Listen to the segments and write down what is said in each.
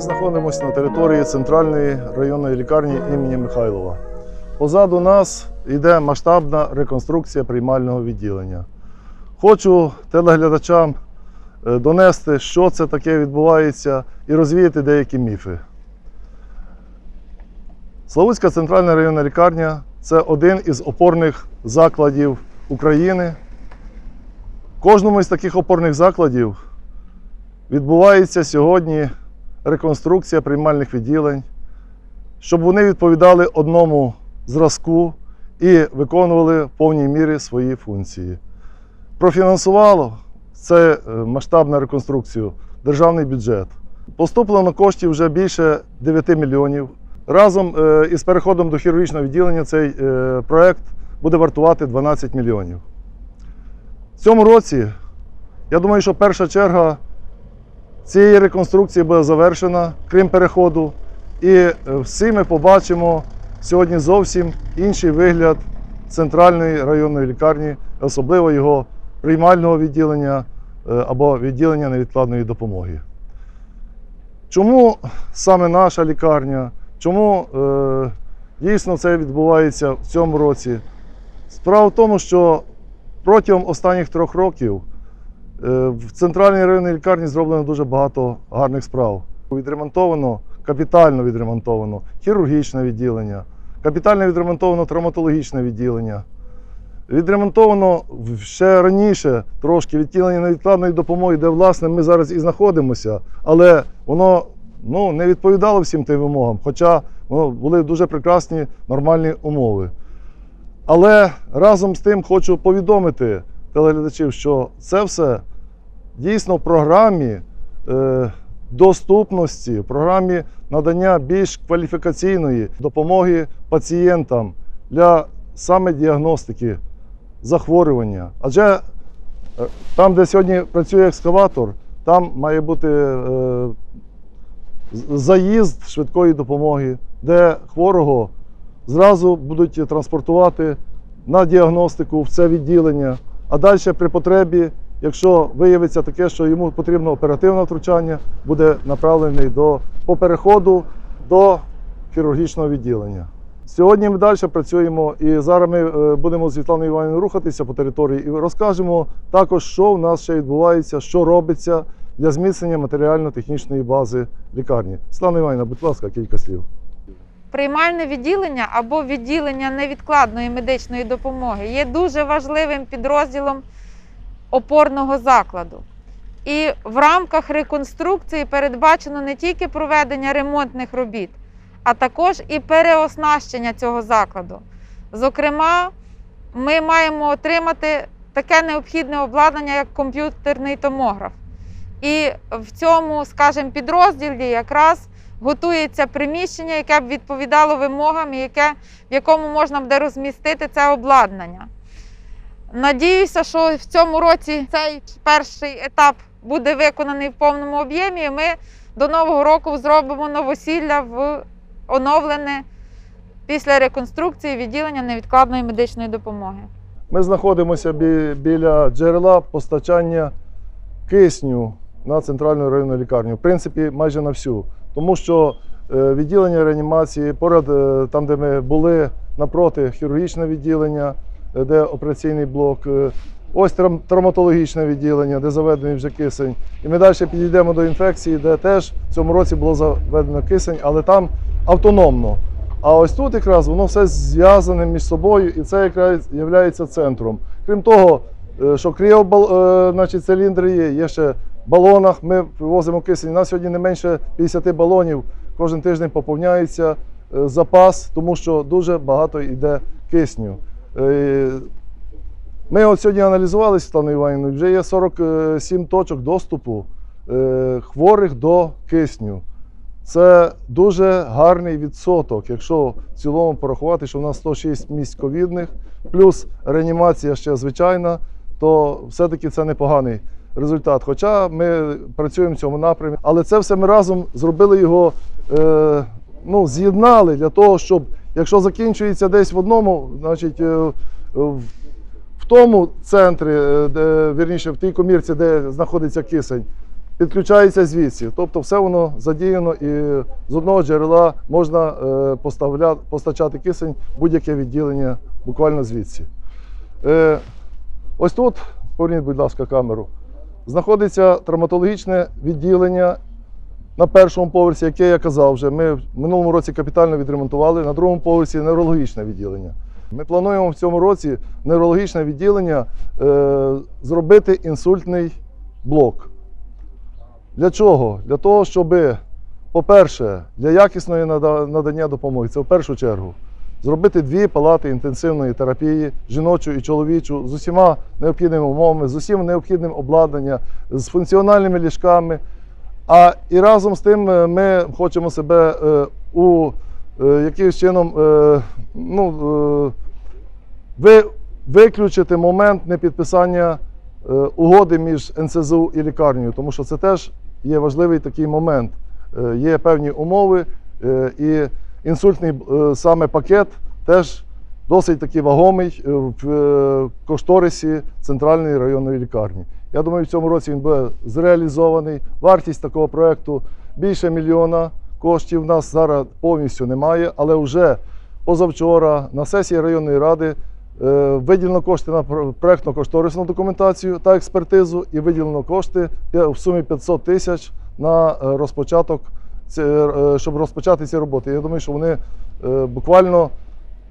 Знаходимося на території центральної районної лікарні імені Михайлова. Позаду нас йде масштабна реконструкція приймального відділення. Хочу телеглядачам е, донести, що це таке відбувається, і розвіяти деякі міфи. Славутська центральна районна лікарня це один із опорних закладів України. Кожному із таких опорних закладів відбувається сьогодні реконструкція приймальних відділень, щоб вони відповідали одному зразку і виконували в повній мірі свої функції. Профінансувало це е, масштабну реконструкцію державний бюджет. Поступлено коштів вже більше 9 мільйонів. Разом е, із переходом до хірургічного відділення цей е, проект буде вартувати 12 мільйонів. В цьому році, я думаю, що перша черга цієї реконструкції буде завершена, крім переходу. І е, всі ми побачимо сьогодні зовсім інший вигляд центральної районної лікарні, особливо його приймального відділення е, або відділення невідкладної допомоги. Чому саме наша лікарня? Чому е, дійсно це відбувається в цьому році? Справа в тому, що протягом останніх трьох років в центральній районній лікарні зроблено дуже багато гарних справ. Відремонтовано, капітально відремонтовано хірургічне відділення, капітально відремонтовано травматологічне відділення. Відремонтовано ще раніше трошки відділення невідкладної допомоги, де власне ми зараз і знаходимося, але воно ну, не відповідало всім тим вимогам, хоча ну, були дуже прекрасні нормальні умови. Але разом з тим хочу повідомити телеглядачів, що це все дійсно в програмі е, доступності, в програмі надання більш кваліфікаційної допомоги пацієнтам для саме діагностики захворювання. Адже е, там, де сьогодні працює екскаватор, там має бути е, заїзд швидкої допомоги, де хворого зразу будуть транспортувати на діагностику в це відділення. А далі при потребі, якщо виявиться таке, що йому потрібно оперативне втручання, буде направлений до, по переходу до хірургічного відділення. Сьогодні ми далі працюємо і зараз ми е, будемо з Світланою Іванівною рухатися по території і розкажемо також, що в нас ще відбувається, що робиться для зміцнення матеріально-технічної бази лікарні. Світлана Іванівна, будь ласка, кілька слів. Приймальне відділення або відділення невідкладної медичної допомоги є дуже важливим підрозділом опорного закладу. І в рамках реконструкції передбачено не тільки проведення ремонтних робіт, а також і переоснащення цього закладу. Зокрема, ми маємо отримати таке необхідне обладнання, як комп'ютерний томограф. І в цьому, скажімо, підрозділі якраз готується приміщення, яке б відповідало вимогам, яке, в якому можна буде розмістити це обладнання. Надіюся, що в цьому році цей перший етап буде виконаний в повному об'ємі. і Ми до Нового року зробимо новосілля в оновлене після реконструкції відділення невідкладної медичної допомоги. Ми знаходимося бі- біля джерела постачання кисню на центральну районну лікарню. В принципі, майже на всю. Тому що е, відділення реанімації, поряд е, там, де ми були, напроти хірургічне відділення, е, де операційний блок. Ось травматологічне відділення, де заведений вже кисень. І ми далі підійдемо до інфекції, де теж в цьому році було заведено кисень, але там автономно. А ось тут якраз воно все зв'язане між собою, і це якраз є центром. Крім того, що кріобал, е, значить, циліндри є, є ще балонах. Ми вивозимо кисень. У нас сьогодні не менше 50 балонів. Кожен тиждень поповняється е, запас, тому що дуже багато йде кисню. Е, Ми от сьогодні аналізували Світланою Іванівною, вже є 47 точок доступу е, хворих до кисню. Це дуже гарний відсоток, якщо в цілому порахувати, що в нас 106 місць ковідних, плюс реанімація ще звичайна, то все-таки це непоганий результат. Хоча ми працюємо в цьому напрямі, але це все ми разом зробили його, е, ну, з'єднали для того, щоб якщо закінчується десь в одному, значить е, в тому центрі, е, де, вірніше, в тій комірці, де знаходиться кисень, підключається звідси. Тобто все воно задіяно і з одного джерела можна е, постачати кисень будь-яке відділення буквально звідси. Е, ось тут, поверніть, будь ласка, камеру, знаходиться травматологічне відділення на першому поверсі, яке я казав вже. Ми в минулому році капітально відремонтували, на другому поверсі неврологічне відділення. Ми плануємо в цьому році неврологічне відділення е, зробити інсультний блок. Для чого? Для того, щоб, по-перше, для якісної надання допомоги, це в першу чергу, зробити дві палати інтенсивної терапії, жіночу і чоловічу, з усіма необхідними умовами, з усім необхідним обладнанням, з функціональними ліжками. А і разом з тим е, ми хочемо себе е, у е, якимось чином ну, ви, виключити момент непідписання угоди між НСЗУ і лікарнею, тому що це теж є важливий такий момент. Є певні умови, і інсультний е, саме пакет теж досить такий вагомий е, в е, кошторисі центральної районної лікарні. Я думаю, в цьому році він буде зреалізований. Вартість такого проєкту більше мільйона коштів. У нас зараз повністю немає, але вже позавчора на сесії районної ради виділено кошти на про- проектно-кошторисну документацію та експертизу і виділено кошти в сумі 500 тисяч на розпочаток, щоб розпочати ці роботи. Я думаю, що вони е, буквально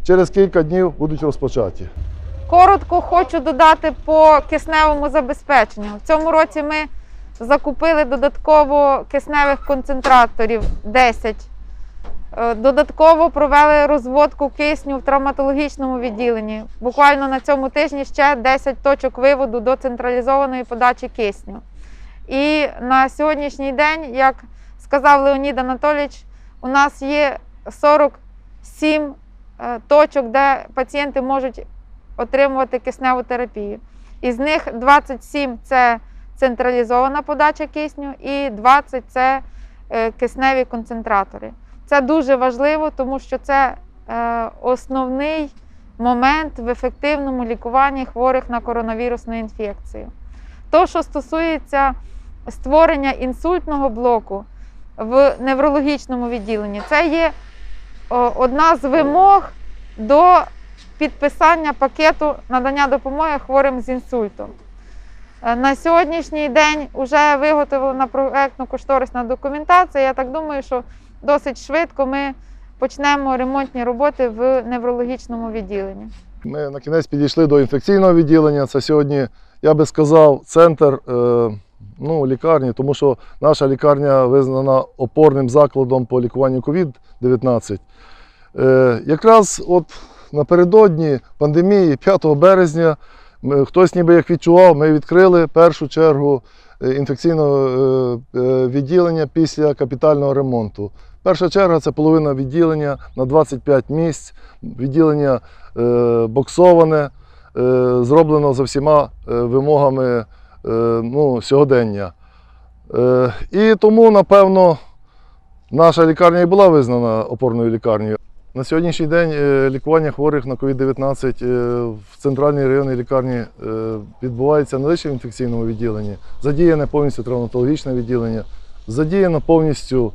через кілька днів будуть розпочаті. Коротко хочу додати по кисневому забезпеченню. В цьому році ми закупили додатково кисневих концентраторів 10. Е, Додатково провели розводку кисню в травматологічному відділенні. Буквально на цьому тижні ще 10 точок виводу до централізованої подачі кисню. І на сьогоднішній день, як сказав Леонід Анатолійович, у нас є 47 е, точок, де пацієнти можуть отримувати кисневу терапію. Із них 27 це централізована подача кисню і 20 це е, кисневі концентратори. Це дуже важливо, тому що це е, основний момент в ефективному лікуванні хворих на коронавірусну інфекцію. То, що стосується створення інсультного блоку в неврологічному відділенні, це є одна з вимог до підписання пакету надання допомоги хворим з інсультом. Е, На сьогоднішній день вже виготовлена проектно-кошторисна документація. Я так думаю, що досить швидко ми почнемо ремонтні роботи в неврологічному відділенні. Ми на кінець підійшли до інфекційного відділення. Це сьогодні, я би сказав, центр е, ну, лікарні, тому що наша лікарня визнана опорним закладом по лікуванню COVID-19. Е, якраз от напередодні пандемії, 5 березня, ми, хтось ніби як відчував, ми відкрили першу чергу е, інфекційного е, е, відділення після капітального ремонту. Перша черга це половина відділення на 25 місць. Відділення боксоване, зроблено за всіма вимогами ну, сьогодення. Е, І тому, напевно, наша лікарня і була визнана опорною лікарнею. На сьогоднішній день е, лікування хворих на COVID-19 е, в центральній районній лікарні е, відбувається не лише в інфекційному відділенні, задіяне повністю травматологічне відділення, задіяно повністю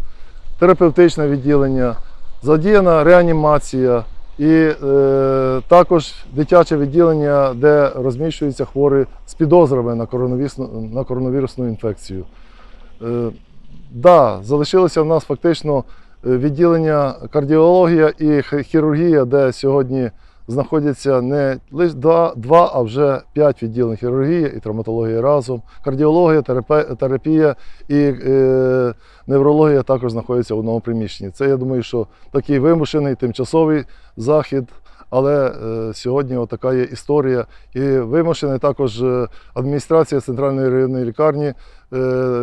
терапевтичне відділення, задіяна реанімація і е, також дитяче відділення, де розміщуються хворі з підозрами на коронавірусну, на коронавірусну інфекцію. Е, да, залишилося в нас фактично е, відділення кардіологія і хірургія, де сьогодні знаходяться не лише два, а вже п'ять відділень хірургії і травматології разом. Кардіологія, терапія і е, неврологія також знаходяться в одному приміщенні. Це я думаю, що такий вимушений тимчасовий захід. Але е, сьогодні така є історія. І вимушена також е, адміністрація центральної районної лікарні е,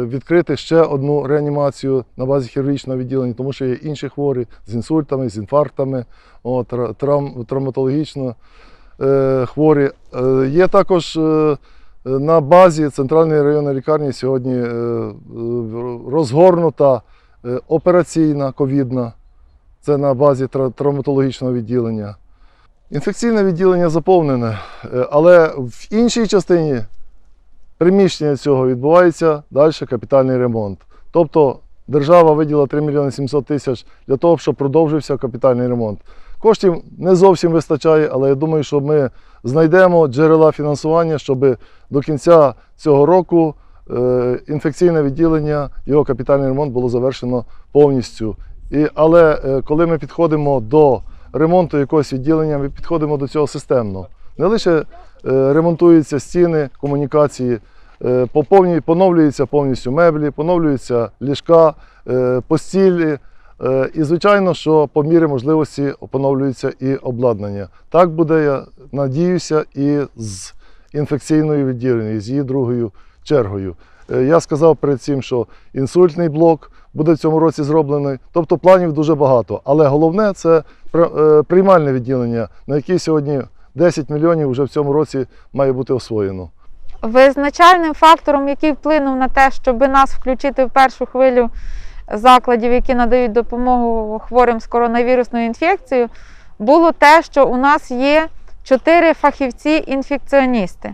відкрити ще одну реанімацію на базі хірургічного відділення, тому що є інші хворі з інсультами, з інфарктами, о, травм, травматологічно хворі. Є також на базі центральної районної лікарні сьогодні розгорнута операційна ковідна. Це на базі травматологічного відділення. Інфекційне відділення заповнене, е, але в іншій частині приміщення цього відбувається далі капітальний ремонт. Тобто держава виділила 3 мільйони 700 тисяч для того, щоб продовжився капітальний ремонт. Коштів не зовсім вистачає, але я думаю, що ми знайдемо джерела фінансування, щоб до кінця цього року е, інфекційне відділення, його капітальний ремонт було завершено повністю. І, але е, коли ми підходимо до ремонту якогось відділення, ми підходимо до цього системно. Не лише е, ремонтуються стіни, комунікації, е, поновлюються повністю меблі, поновлюються ліжка, е, постілі. І, звичайно, що по мірі можливості поновлюється і обладнання. Так буде, я надіюся, і з інфекційною відділенням, з її другою чергою. Е, Я сказав перед цим, що інсультний блок буде в цьому році зроблений. Тобто планів дуже багато. Але головне це е, приймальне відділення, на яке сьогодні 10 мільйонів вже в цьому році має бути освоєно. Визначальним фактором, який вплинув на те, щоб нас включити в першу хвилю закладів, які надають допомогу хворим з коронавірусною інфекцією, було те, що у нас є чотири фахівці-інфекціоністи.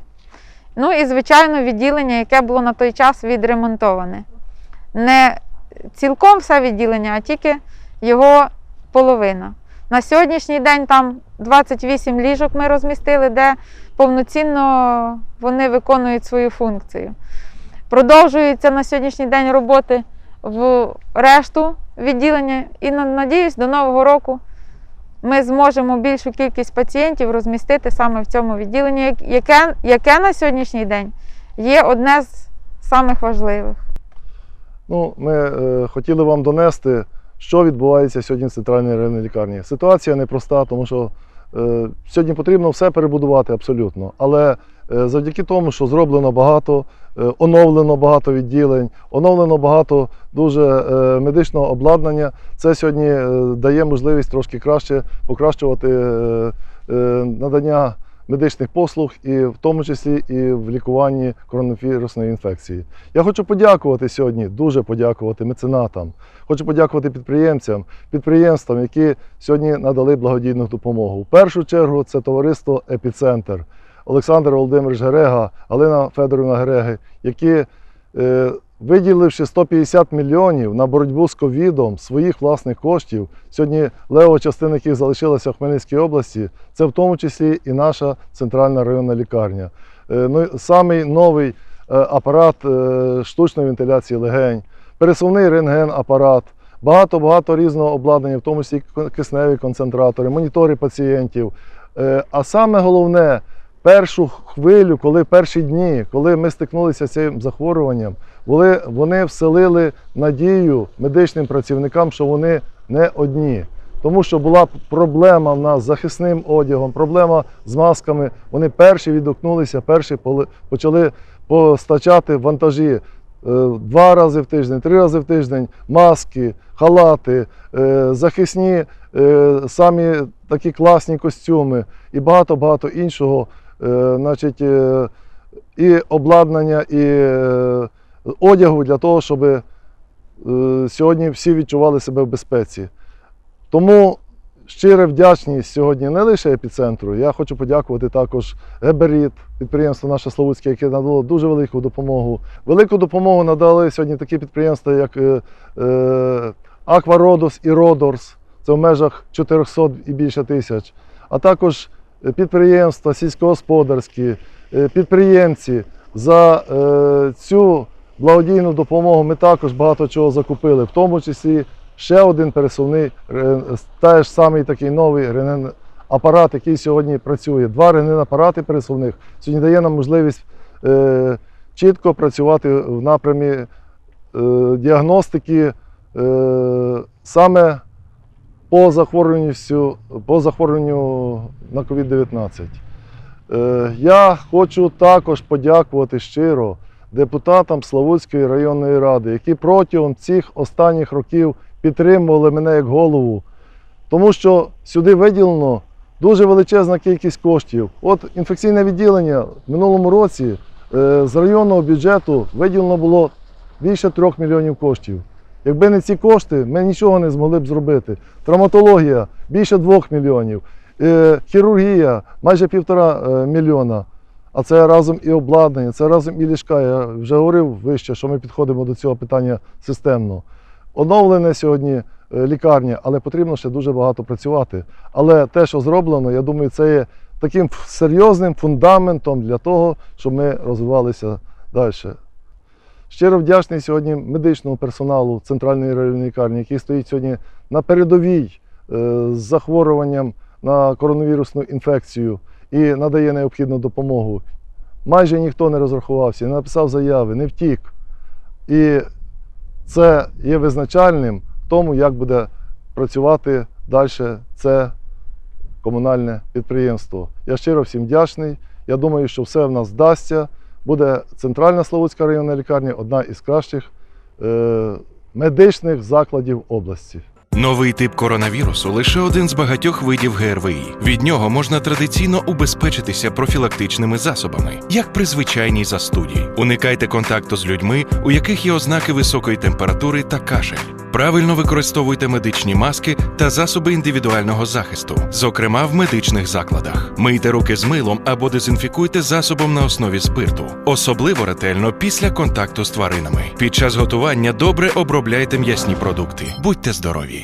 Ну і, звичайно, відділення, яке було на той час відремонтоване. Не цілком все відділення, а тільки його половина. На сьогоднішній день там 28 ліжок ми розмістили, де повноцінно вони виконують свою функцію. Продовжуються на сьогоднішній день роботи в решту відділення, і надіюсь, до Нового року ми зможемо більшу кількість пацієнтів розмістити саме в цьому відділенні, яке, яке на сьогоднішній день є одне з самих важливих. Ну, ми е, хотіли вам донести, що відбувається сьогодні в центральній районній лікарні. Ситуація непроста, тому що е, сьогодні потрібно все перебудувати абсолютно. Але е, завдяки тому, що зроблено багато, оновлено багато відділень, оновлено багато дуже е, медичного обладнання, це сьогодні е, дає можливість трошки краще покращувати е, е, надання медичних послуг, і в тому числі і в лікуванні коронавірусної інфекції. Я хочу подякувати сьогодні, дуже подякувати меценатам. Хочу подякувати підприємцям, підприємствам, які сьогодні надали благодійну допомогу. В першу чергу це товариство Епіцентр, Олександр Володимирович Герега, Галина Федорівна Гереги, які, е, виділивши 150 мільйонів на боротьбу з ковідом своїх власних коштів, сьогодні лева частина яких залишилася в Хмельницькій області, це в тому числі і наша центральна районна лікарня. Е, Ну, самий новий е, апарат штучної вентиляції легень, пересувний рентген-апарат, багато-багато різного обладнання, в тому числі кисневі концентратори, монітори пацієнтів. А саме головне, першу хвилю, коли перші дні, коли ми стикнулися з цим захворюванням, вони, вони вселили надію медичним працівникам, що вони не одні. Тому що була проблема в нас з захисним одягом, проблема з масками. Вони перші відгукнулися, перші почали постачати вантажі е, два рази в тиждень, три рази в тиждень, маски, халати, е, захисні, е, самі такі класні костюми і багато-багато іншого. Е, Значить, е, і обладнання, і е, одягу для того, щоб сьогодні всі відчували себе в безпеці. Тому щира вдячність сьогодні не лише епіцентру. Я хочу подякувати також Геберіт, підприємство наше Славутське, яке надало дуже велику допомогу. Велику допомогу надали сьогодні такі підприємства, як Аквародос і Родорс. Це в межах 400 і більше тисяч. А також підприємства сільськогосподарські, е, підприємці. За е, цю благодійну допомогу ми також багато чого закупили, в тому числі ще один пересувний, е, теж самий такий новий рентген апарат, який сьогодні працює. Два рентген апарати пересувних сьогодні дає нам можливість чітко працювати в напрямі діагностики саме по захворюванню, по захворюванню на COVID-19. Е, Я хочу також подякувати щиро депутатам Славутської районної ради, які протягом цих останніх років підтримували мене як голову, тому що сюди виділено дуже величезна кількість коштів. От інфекційне відділення в минулому році е, з районного бюджету виділено було більше 3 мільйонів коштів. Якби не ці кошти, ми нічого не змогли б зробити. Травматологія більше 2 мільйонів, е, хірургія майже півтора е, мільйона. а це разом і обладнання, це разом і ліжка. Я вже говорив вище, що ми підходимо до цього питання системно. Оновлене сьогодні е, лікарня, але потрібно ще дуже багато працювати. Але те, що зроблено, я думаю, це є таким серйозним фундаментом для того, щоб ми розвивалися далі. Щиро вдячний сьогодні медичному персоналу центральної районної лікарні, який стоїть сьогодні на передовій е, з захворюванням на коронавірусну інфекцію і надає необхідну допомогу. Майже ніхто не розрахувався, не написав заяви, не втік. І це є визначальним в тому, як буде працювати далі це комунальне підприємство. Я щиро всім вдячний. Я думаю, що все в нас вдасться. Буде центральна Славутська районна лікарня одна із кращих е, медичних закладів області. Новий тип коронавірусу лише один з багатьох видів ГРВІ. Від нього можна традиційно убезпечитися профілактичними засобами, як при звичайній застуді. Уникайте контакту з людьми, у яких є ознаки високої температури та кашель. Правильно використовуйте медичні маски та засоби індивідуального захисту, зокрема в медичних закладах. Мийте руки з милом або дезінфікуйте засобом на основі спирту, особливо ретельно після контакту з тваринами. Під час готування добре обробляйте м'ясні продукти. Будьте здорові!